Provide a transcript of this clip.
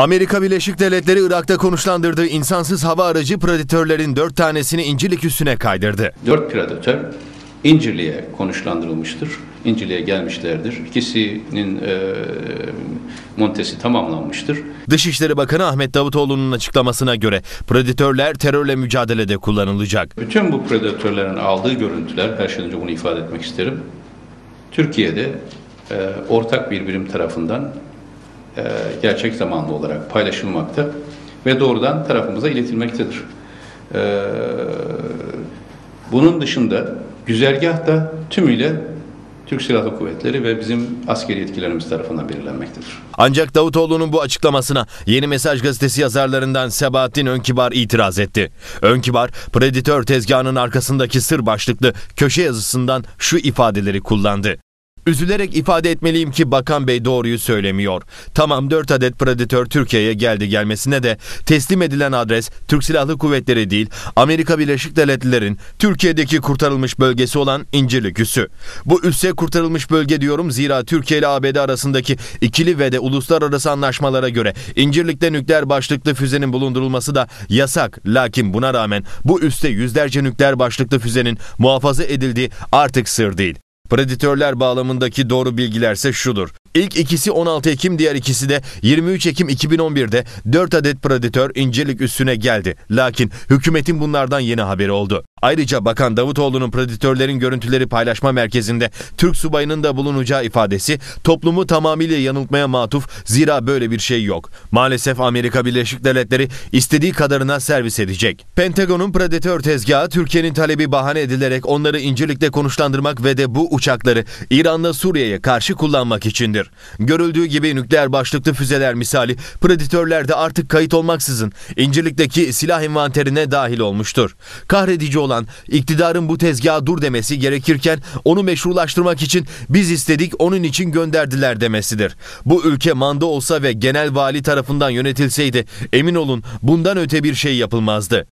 Amerika Birleşik Devletleri Irak'ta konuşlandırdığı insansız hava aracı predatörlerin dört tanesini İncirlik üssüne kaydırdı. Dört predatör İncirli'ye konuşlandırılmıştır. İncirli'ye gelmişlerdir. İkisinin e, montesi tamamlanmıştır. Dışişleri Bakanı Ahmet Davutoğlu'nun açıklamasına göre predatörler terörle mücadelede kullanılacak. Bütün bu predatörlerin aldığı görüntüler, her şeyden önce bunu ifade etmek isterim. Türkiye'de e, ortak bir birim tarafından e, gerçek zamanlı olarak paylaşılmakta ve doğrudan tarafımıza iletilmektedir. E, bunun dışında güzergah da tümüyle Türk Silahlı Kuvvetleri ve bizim askeri yetkilerimiz tarafından belirlenmektedir. Ancak Davutoğlu'nun bu açıklamasına Yeni Mesaj gazetesi yazarlarından Sebahattin Önkibar itiraz etti. Önkibar, Predatör tezgahının arkasındaki sır başlıklı köşe yazısından şu ifadeleri kullandı. Üzülerek ifade etmeliyim ki Bakan Bey doğruyu söylemiyor. Tamam 4 adet Predator Türkiye'ye geldi gelmesine de teslim edilen adres Türk Silahlı Kuvvetleri değil Amerika Birleşik Devletleri'nin Türkiye'deki kurtarılmış bölgesi olan İncirlik Üssü. Bu üsse kurtarılmış bölge diyorum zira Türkiye ile ABD arasındaki ikili ve de uluslararası anlaşmalara göre İncirlik'te nükleer başlıklı füzenin bulundurulması da yasak. Lakin buna rağmen bu üste yüzlerce nükleer başlıklı füzenin muhafaza edildiği artık sır değil. Predatörler bağlamındaki doğru bilgilerse şudur. İlk ikisi 16 Ekim, diğer ikisi de 23 Ekim 2011'de 4 adet Predatör İncirlik üstüne geldi. Lakin hükümetin bunlardan yeni haberi oldu. Ayrıca Bakan Davutoğlu'nun Predatörlerin görüntüleri paylaşma merkezinde Türk subayının da bulunacağı ifadesi toplumu tamamıyla yanıltmaya matuf zira böyle bir şey yok. Maalesef Amerika Birleşik Devletleri istediği kadarına servis edecek. Pentagon'un Predatör tezgahı Türkiye'nin talebi bahane edilerek onları İncirlik'te konuşlandırmak ve de bu uçakları İran'la Suriye'ye karşı kullanmak içindir. Görüldüğü gibi nükleer başlıklı füzeler misali Predatörler de artık kayıt olmaksızın İncirlik'teki silah envanterine dahil olmuştur. Kahredici olan iktidarın bu tezgaha dur demesi gerekirken onu meşrulaştırmak için biz istedik onun için gönderdiler demesidir. Bu ülke manda olsa ve genel vali tarafından yönetilseydi emin olun bundan öte bir şey yapılmazdı.